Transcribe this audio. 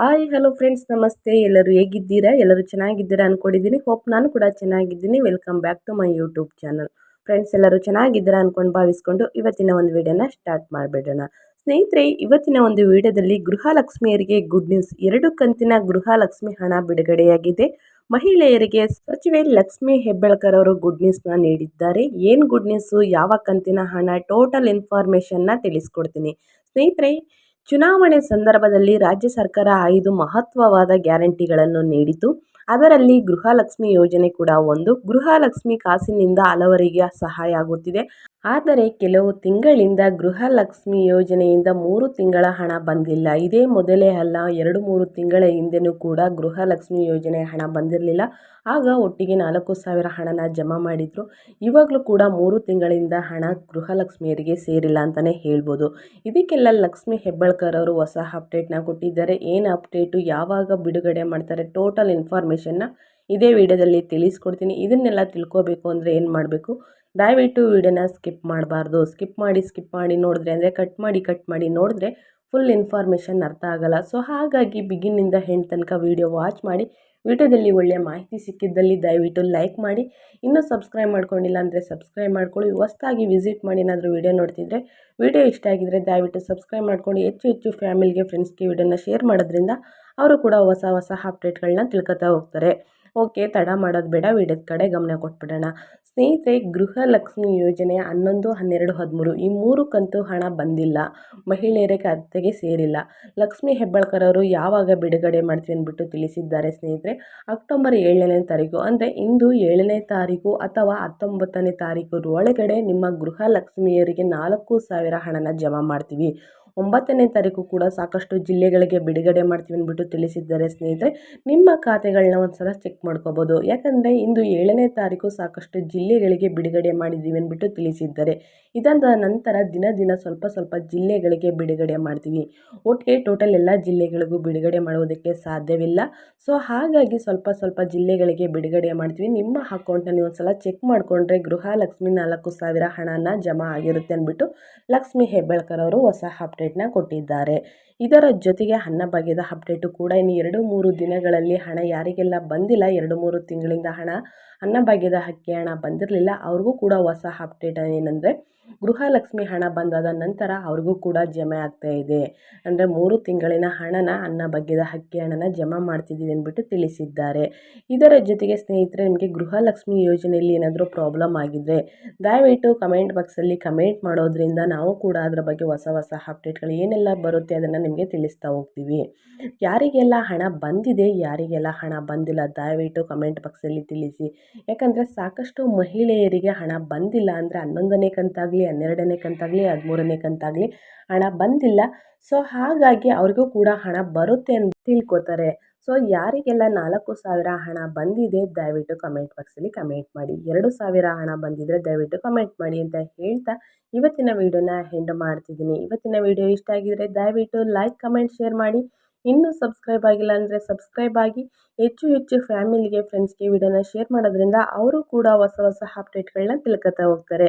Hi hello friends ನಮಸ್ತೆ ಎಲ್ಲರೂ ಹೇಗಿದ್ದೀರಾ? ಎಲ್ಲರೂ ಚೆನ್ನಾಗಿದ್ದೀರಾ ಅಂದ್ಕೊಂಡಿದ್ದೀನಿ ಹೋಪ್ ನಾನು ಕೂಡ ಚೆನ್ನಾಗಿದ್ದೀನಿ. Welcome back to my YouTube channel friends ಎಲ್ಲರೂ ಚೆನ್ನಾಗಿದ್ದೀರಾ ಅಂದ್ಕೊಂಡು ಭಾವಿಸ್ಕೊಂಡು ಇವತ್ತಿನ ಒಂದು ವಿಡಿಯೋನ ಸ್ಟಾರ್ಟ್ ಮಾಡಿಬಿಡೋಣ. ಸ್ನೇಹಿತರೆ, ಇವತ್ತಿನ ಒಂದು ವಿಡಿಯೋದಲ್ಲಿ ಗೃಹಲಕ್ಷ್ಮಿಯರಿಗೆ ಗುಡ್ ನ್ಯೂಸ್ ಎರಡು ಕಂತಿನ ಗೃಹಲಕ್ಷ್ಮಿ ಹಣ ಬಿಡುಗಡೆಯಾಗಿದೆ. ಮಹಿಳೆಯರಿಗೆ ಸಚಿವೆ ಲಕ್ಷ್ಮಿ ಹೆಬ್ಬಾಳ್ಕರ್ ಅವರು ಗುಡ್ ನ್ಯೂಸ್ನ ನೀಡಿದ್ದಾರೆ. ಏನು ಗುಡ್ ನ್ಯೂಸು ಯಾವ ಕಂತಿನ ಹಣ? ಟೋಟಲ್ ಇನ್ಫಾರ್ಮೇಷನ್ನ ತಿಳಿಸ್ಕೊಡ್ತೀನಿ. ಸ್ನೇಹಿತರೆ ಚುನಾವಣೆ ಸಂದರ್ಭದಲ್ಲಿ ರಾಜ್ಯ ಸರ್ಕಾರ ಐದು ಮಹತ್ವವಾದ ಗ್ಯಾರಂಟಿಗಳನ್ನು ನೀಡಿತು ಅದರಲ್ಲಿ ಗೃಹಲಕ್ಷ್ಮಿ ಯೋಜನೆ ಕೂಡ ಒಂದು. ಗೃಹಲಕ್ಷ್ಮಿ ಕಾಸಿನಿಂದ ಹಲವರಿಗೆ ಸಹಾಯ ಆಗುತ್ತಿದೆ. ಆದರೆ ಕೆಲವು ತಿಂಗಳಿಂದ ಗೃಹಲಕ್ಷ್ಮಿ ಯೋಜನೆಯಿಂದ ಮೂರು ತಿಂಗಳ ಹಣ ಬಂದಿಲ್ಲ. ಇದೇ ಮೊದಲೇ ಅಲ್ಲ, ಎರಡು ಮೂರು ತಿಂಗಳ ಹಿಂದೆನೂ ಕೂಡ ಗೃಹಲಕ್ಷ್ಮಿ ಯೋಜನೆ ಹಣ ಬಂದಿರಲಿಲ್ಲ. ಆಗ ಒಟ್ಟಿಗೆ ನಾಲ್ಕು ಸಾವಿರ ಹಣನ ಜಮಾ ಮಾಡಿದರು. ಇವಾಗಲೂ ಕೂಡ ಮೂರು ತಿಂಗಳಿಂದ ಹಣ ಗೃಹಲಕ್ಷ್ಮಿಯರಿಗೆ ಸೇರಿಲ್ಲ ಅಂತಲೇ ಹೇಳ್ಬೋದು. ಇದಕ್ಕೆಲ್ಲ ಲಕ್ಷ್ಮಿ ಹೆಬ್ಬಾಳ್ಕರ್ ಅವರು ಹೊಸ ಅಪ್ಡೇಟ್ನ ಕೊಟ್ಟಿದ್ದಾರೆ. ಏನು ಅಪ್ಡೇಟು? ಯಾವಾಗ ಬಿಡುಗಡೆ ಮಾಡ್ತಾರೆ? ಟೋಟಲ್ ಇನ್ಫಾರ್ಮೇಷನ್ನ ಇದೇ ವಿಡಿಯೋದಲ್ಲಿ ತಿಳಿಸ್ಕೊಡ್ತೀನಿ. ಇದನ್ನೆಲ್ಲ ತಿಳ್ಕೊಬೇಕು ಅಂದರೆ ಏನು ಮಾಡಬೇಕು? ದಯವಿಟ್ಟು ವಿಡಿಯೋನ ಸ್ಕಿಪ್ ಮಾಡಬಾರ್ದು. ಸ್ಕಿಪ್ ಮಾಡಿ ಸ್ಕಿಪ್ ಮಾಡಿ ನೋಡಿದ್ರೆ ಅಂದರೆ ಕಟ್ ಮಾಡಿ ಕಟ್ ಮಾಡಿ ನೋಡಿದ್ರೆ ಫುಲ್ ಇನ್ಫಾರ್ಮೇಷನ್ ಅರ್ಥ ಆಗಲ್ಲ. ಸೊ ಹಾಗಾಗಿ ಬಿಗಿನಿಂದ ಹೆಂಡ್ ತನಕ ವೀಡಿಯೋ ವಾಚ್ ಮಾಡಿ, ವಿಡಿಯೋದಲ್ಲಿ ಒಳ್ಳೆಯ ಮಾಹಿತಿ ಸಿಕ್ಕಿದ್ದಲ್ಲಿ ದಯವಿಟ್ಟು ಲೈಕ್ ಮಾಡಿ. ಇನ್ನೂ ಸಬ್ಸ್ಕ್ರೈಬ್ ಮಾಡ್ಕೊಂಡಿಲ್ಲ ಅಂದರೆ ಸಬ್ಸ್ಕ್ರೈಬ್ ಮಾಡ್ಕೊಳ್ಳಿ. ಹೊಸ್ದಾಗಿ ವಿಸಿಟ್ ಮಾಡಿ ಏನಾದರೂ ವೀಡಿಯೋ ನೋಡ್ತಿದ್ರೆ ವಿಡಿಯೋ ಇಷ್ಟ ಆಗಿದ್ದರೆ ದಯವಿಟ್ಟು ಸಬ್ಸ್ಕ್ರೈಬ್ ಮಾಡ್ಕೊಂಡು, ಹೆಚ್ಚು ಹೆಚ್ಚು ಫ್ಯಾಮಿಲಿಗೆ ಫ್ರೆಂಡ್ಸ್ಗೆ ವಿಡಿಯೋನ ಶೇರ್ ಮಾಡೋದ್ರಿಂದ, ಅವರು ಕೂಡ ಹೊಸ ಹೊಸ ಅಪ್ಡೇಟ್ಗಳನ್ನ ತಿಳ್ಕೊತಾ ಹೋಗ್ತಾರೆ. ಓಕೆ, ತಡ ಮಾಡೋದು ಬೇಡ ವಿಡಿಯೋದ ಕಡೆ ಗಮನ ಕೊಟ್ಬಿಡೋಣ. ಸ್ನೇಹಿತರೆ, ಗೃಹಲಕ್ಷ್ಮಿ ಯೋಜನೆ ಹನ್ನೊಂದು, ಹನ್ನೆರಡು, ಹದಿಮೂರು ಈ ಮೂರು ಕಂತು ಹಣ ಬಂದಿಲ್ಲ. ಮಹಿಳೆಯರ ಖಾತೆಗೆ ಸೇರಿಲ್ಲ. ಲಕ್ಷ್ಮಿ ಹೆಬ್ಬಾಳ್ಕರ್ ಅವರು ಯಾವಾಗ ಬಿಡುಗಡೆ ಮಾಡ್ತೀವಿ ಅಂದ್ಬಿಟ್ಟು ತಿಳಿಸಿದ್ದಾರೆ ಸ್ನೇಹಿತರೆ. ಅಕ್ಟೋಬರ್ ಏಳನೇ ತಾರೀಕು ಅಂದರೆ ಇಂದು ಏಳನೇ ತಾರೀಕು ಅಥವಾ ಹತ್ತೊಂಬತ್ತನೇ ತಾರೀಕು ಒಳಗಡೆ ನಿಮ್ಮ ಗೃಹಲಕ್ಷ್ಮಿಯರಿಗೆ ನಾಲ್ಕು ಸಾವಿರ ಹಣನ ಜಮಾ ಮಾಡ್ತೀವಿ. ಒಂಬತ್ತನೇ ತಾರೀಕು ಕೂಡ ಸಾಕಷ್ಟು ಜಿಲ್ಲೆಗಳಿಗೆ ಬಿಡುಗಡೆ ಮಾಡ್ತೀವಿ ಅಂದ್ಬಿಟ್ಟು ತಿಳಿಸಿದ್ದಾರೆ ಸ್ನೇಹಿತರೆ. ನಿಮ್ಮ ಖಾತೆಗಳನ್ನ ಒಂದು ಸಲ ಚೆಕ್ ಮಾಡ್ಕೋಬೋದು. ಯಾಕಂದರೆ ಇಂದು ಏಳನೇ ತಾರೀಕು ಸಾಕಷ್ಟು ಜಿಲ್ಲೆಗಳಿಗೆ ಬಿಡುಗಡೆ ಮಾಡಿದ್ದೀವಿ ಅಂದ್ಬಿಟ್ಟು ತಿಳಿಸಿದ್ದಾರೆ. ಇದಾದ ನಂತರ ದಿನ ದಿನ ಸ್ವಲ್ಪ ಸ್ವಲ್ಪ ಜಿಲ್ಲೆಗಳಿಗೆ ಬಿಡುಗಡೆ ಮಾಡ್ತೀವಿ. ಒಟ್ಟಿಗೆ ಟೋಟಲ್ ಎಲ್ಲ ಜಿಲ್ಲೆಗಳಿಗೂ ಬಿಡುಗಡೆ ಮಾಡುವುದಕ್ಕೆ ಸಾಧ್ಯವಿಲ್ಲ. ಸೊ ಹಾಗಾಗಿ ಸ್ವಲ್ಪ ಸ್ವಲ್ಪ ಜಿಲ್ಲೆಗಳಿಗೆ ಬಿಡುಗಡೆ ಮಾಡ್ತೀವಿ. ನಿಮ್ಮ ಅಕೌಂಟ್ನ ನೀವು ಒಂದ್ಸಲ ಚೆಕ್ ಮಾಡಿಕೊಂಡ್ರೆ ಗೃಹಲಕ್ಷ್ಮಿ ನಾಲ್ಕು ಸಾವಿರ ಹಣನ ಜಮಾ ಆಗಿರುತ್ತೆ ಅಂದ್ಬಿಟ್ಟು ಲಕ್ಷ್ಮಿ ಹೆಬ್ಬಾಳ್ಕರ್ ಅವರು ಹೊಸ ಅಪ್ಡೇಟ್ನ ಕೊಟ್ಟಿದ್ದಾರೆ. ಇದರ ಜೊತೆಗೆ ಅನ್ನಭಾಗ್ಯದ ಅಪ್ಡೇಟು ಕೂಡ ಇನ್ನು ಎರಡು ಮೂರು ದಿನಗಳಲ್ಲಿ ಹಣ ಯಾರಿಗೆಲ್ಲ ಬಂದಿಲ್ಲ, ಎರಡು ಮೂರು ತಿಂಗಳಿಂದ ಹಣ ಅನ್ನಭಾಗ್ಯದ ಹಕ್ಕಿ ಹಣ ಬಂದಿರಲಿಲ್ಲ, ಅವ್ರಿಗೂ ಕೂಡ ಹೊಸ ಅಪ್ಡೇಟ್ ಏನಂದರೆ ಗೃಹಲಕ್ಷ್ಮಿ ಹಣ ಬಂದಾದ ನಂತರ ಅವ್ರಿಗೂ ಕೂಡ ಜಮೆ ಆಗ್ತಾ ಇದೆ. ಅಂದರೆ ಮೂರು ತಿಂಗಳಿನ ಹಣನ, ಅನ್ನ ಬಗ್ಗೆದ ಹಕ್ಕಿ ಹಣನ ಜಮಾ ಮಾಡ್ತಿದ್ದೀವಿ ಅಂದ್ಬಿಟ್ಟು ತಿಳಿಸಿದ್ದಾರೆ. ಇದರ ಜೊತೆಗೆ ಸ್ನೇಹಿತರೆ, ನಿಮಗೆ ಗೃಹಲಕ್ಷ್ಮಿ ಯೋಜನೆಯಲ್ಲಿ ಏನಾದರೂ ಪ್ರಾಬ್ಲಮ್ ಆಗಿದ್ದರೆ ದಯವಿಟ್ಟು ಕಮೆಂಟ್ ಬಾಕ್ಸಲ್ಲಿ ಕಮೆಂಟ್ ಮಾಡೋದ್ರಿಂದ ನಾವು ಕೂಡ ಅದರ ಬಗ್ಗೆ ಹೊಸ ಹೊಸ ಅಪ್ಡೇಟ್ಗಳು ಏನೆಲ್ಲ ಬರುತ್ತೆ ಅದನ್ನು ನಿಮಗೆ ತಿಳಿಸ್ತಾ ಹೋಗ್ತೀವಿ. ಯಾರಿಗೆಲ್ಲ ಹಣ ಬಂದಿದೆ, ಯಾರಿಗೆಲ್ಲ ಹಣ ಬಂದಿಲ್ಲ ದಯವಿಟ್ಟು ಕಮೆಂಟ್ ಬಾಕ್ಸಲ್ಲಿ ತಿಳಿಸಿ. ಯಾಕಂದರೆ ಸಾಕಷ್ಟು ಮಹಿಳೆಯರಿಗೆ ಹಣ ಬಂದಿಲ್ಲ ಅಂದರೆ ಹನ್ನೊಂದನೇ ಕಂತಾಗಲಿ ಹನ್ನೆರಡನೇ ಕಂತಾಗಲಿ, ಹದಿಮೂರನೇ ಕಂತಾಗಲಿ ಹಣ ಬಂದಿಲ್ಲ. ಸೊ ಹಾಗಾಗಿ ಅವ್ರಿಗೂ ಕೂಡ ಹಣ ಬರುತ್ತೆ ಅಂತ ತಿಳ್ಕೊತಾರೆ. ಸೊ ಯಾರಿಗೆಲ್ಲ ನಾಲ್ಕು ಸಾವಿರ ಹಣ ಬಂದಿದೆ, ದಯವಿಟ್ಟು ಕಮೆಂಟ್ ಬಾಕ್ಸಲ್ಲಿ ಕಮೆಂಟ್ ಮಾಡಿ. ಎರಡು ಸಾವಿರ ಹಣ ಬಂದಿದ್ದರೆ ದಯವಿಟ್ಟು ಕಮೆಂಟ್ ಮಾಡಿ ಅಂತ ಹೇಳ್ತಾ ಇವತ್ತಿನ ವಿಡಿಯೋನ ಹೆಂಡ್ ಮಾಡ್ತಿದ್ದೀನಿ. ಇವತ್ತಿನ ವಿಡಿಯೋ ಇಷ್ಟ ಆಗಿದ್ರೆ ದಯವಿಟ್ಟು ಲೈಕ್ ಕಮೆಂಟ್ ಶೇರ್ ಮಾಡಿ. ಇನ್ನೂ ಸಬ್ಸ್ಕ್ರೈಬ್ ಆಗಿಲ್ಲ ಅಂದರೆ ಸಬ್ಸ್ಕ್ರೈಬ್ ಆಗಿ. ಹೆಚ್ಚು ಹೆಚ್ಚು ಫ್ಯಾಮಿಲಿಗೆ ಫ್ರೆಂಡ್ಸ್ಗೆ ವಿಡಿಯೋನ ಶೇರ್ ಮಾಡೋದ್ರಿಂದ ಅವರು ಕೂಡ ಹೊಸ ಹೊಸ ಅಪ್ಡೇಟ್ಗಳನ್ನ ತಿಳ್ಕೊತಾ ಹೋಗ್ತಾರೆ.